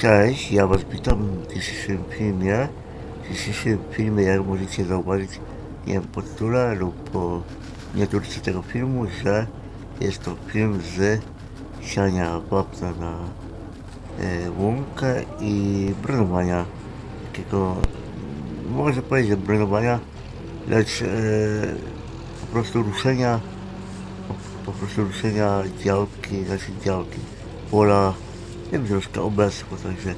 Cześć, ja Was witam w dzisiejszym filmie. W dzisiejszym filmie, jak możecie zauważyć, nie wiem, po tytule lub po miniaturce tego filmu, że jest to film z siania wapna na e, łąkę i bronowania. Takiego, można powiedzieć, bronowania, lecz e, po prostu ruszenia, po, po prostu ruszenia działki, znaczy działki, pola, wiem, że troszkę obecło, także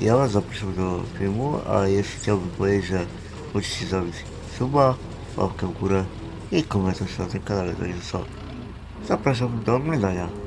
ja Was do filmu, a jeszcze chciałbym powiedzieć, że możecie zrobić suba, łapkę w górę i komentarz na tym kanale, także co, zapraszam do oglądania.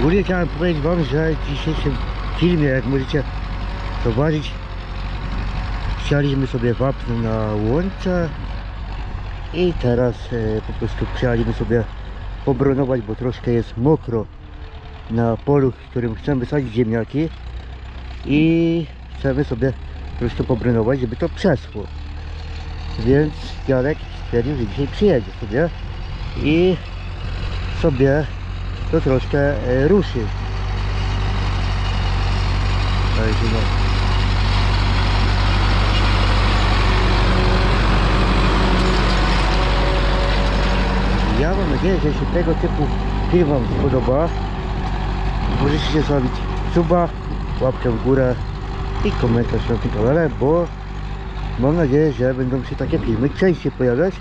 Ogólnie chciałem powiedzieć Wam, że w dzisiejszym filmie, jak możecie zobaczyć, chcieliśmy sobie wapno na łące i teraz e, po prostu chcieliśmy sobie pobronować, bo troszkę jest mokro na polu, w którym chcemy sadzić ziemniaki i chcemy sobie troszkę pobronować, żeby to przeszło. Więc Jarek stwierdził, że dzisiaj przyjedzie sobie i sobie to troszkę e, ruszy. Ja mam nadzieję, że się tego typu film Wam spodoba. Możecie zostawić suba, łapkę w górę i komentarz na tym kanale, bo mam nadzieję, że będą się takie filmy częściej pojawiać.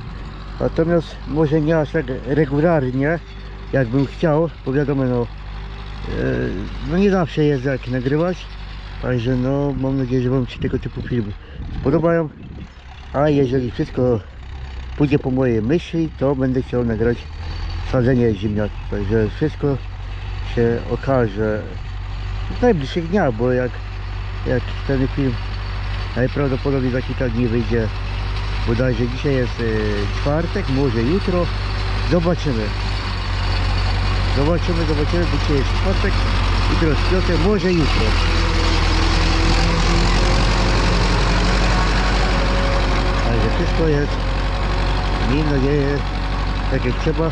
Natomiast może nie aż tak regularnie, jakbym chciał, bo wiadomo no, e, no nie zawsze jest jak nagrywać, także no mam nadzieję, że Wam się tego typu filmy spodobają, a jeżeli wszystko pójdzie po mojej myśli, to będę chciał nagrać sadzenie ziemniaków. Także wszystko się okaże w najbliższych dniach, bo jak, jak ten film najprawdopodobniej za kilka dni wyjdzie, bodajże dzisiaj jest y, czwartek, może jutro, zobaczymy. Zobaczymy, zobaczymy, bo dzisiaj jest czwartek, jutro jest piątek, może jutro. Także wszystko jest, miejmy nadzieję, tak jak trzeba.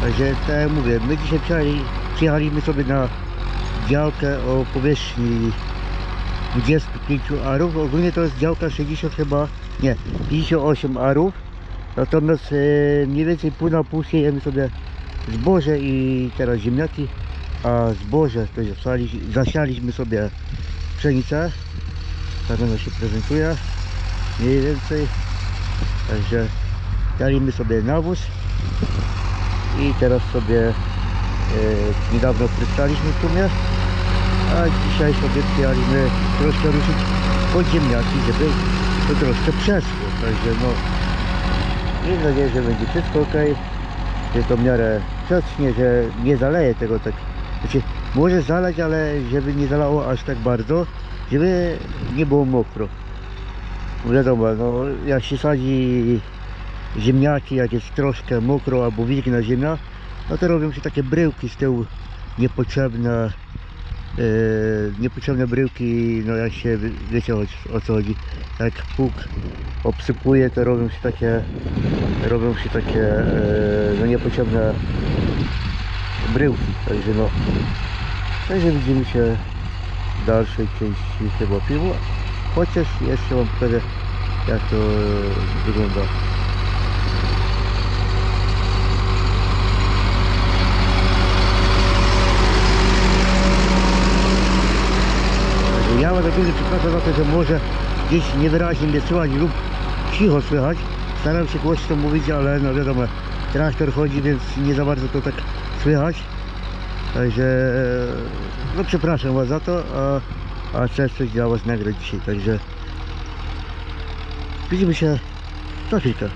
Także tak jak mówię, my dzisiaj przyjechali, przyjechaliśmy sobie na działkę o powierzchni 25 arów. Ogólnie to jest działka 60 chyba, nie, 58 arów. Natomiast e, mniej więcej pół na pół siejemy sobie zboże i teraz ziemniaki. A zboże to zasiali, zasialiśmy sobie pszenicę. Tak ona się prezentuje. Mniej więcej. Także daliśmy sobie nawóz. I teraz sobie e, niedawno pryskaliśmy w sumie. A dzisiaj sobie przyjechaliśmy troszkę ruszyć pod ziemniaki, żeby to troszkę przeszło. Także no, mam nadzieję, że będzie wszystko ok, że to w miarę przecznie, że nie zaleje tego tak. Znaczy, może zalać, ale żeby nie zalało aż tak bardzo, żeby nie było mokro. Wiadomo, no, jak się sadzi ziemniaki, jak jest troszkę mokro albo wilgna ziemia, no to robią się takie bryłki z tyłu niepotrzebne. E, niepotrzebne bryłki, no jak się, wie- wiecie o, o co chodzi, jak pług obsypuje, to robią się takie, robią się takie, e, no niepotrzebne bryłki, także no, także widzimy się w dalszej części chyba filmu, chociaż jeszcze wam pokażę jak to e, wygląda. Was ogólnie przepraszam za to, że może gdzieś niewyraźnie mnie słychać lub cicho słychać. Staram się głośno mówić, ale no wiadomo, traktor chodzi, więc nie za bardzo to tak słychać. Także e, no przepraszam was za to, a, a chcę coś dla was nagrać dzisiaj, także widzimy się za chwilkę.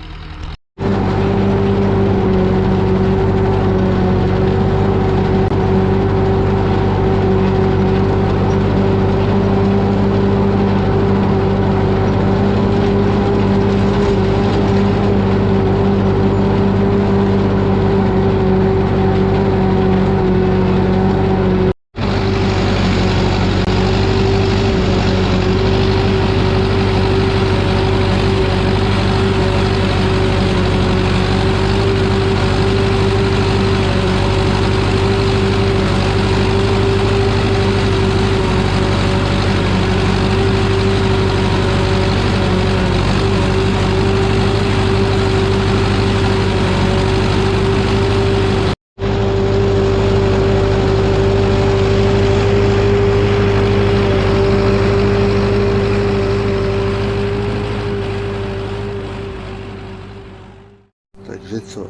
Także co,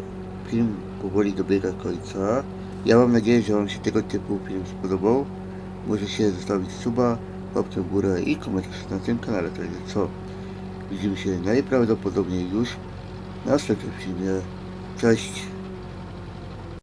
film powoli dobiega końca. Ja mam nadzieję, że Wam się tego typu film spodobał. Możecie zostawić suba, łapkę w górę i komentarz na tym kanale. Także co, widzimy się najprawdopodobniej już w następnym filmie. Cześć!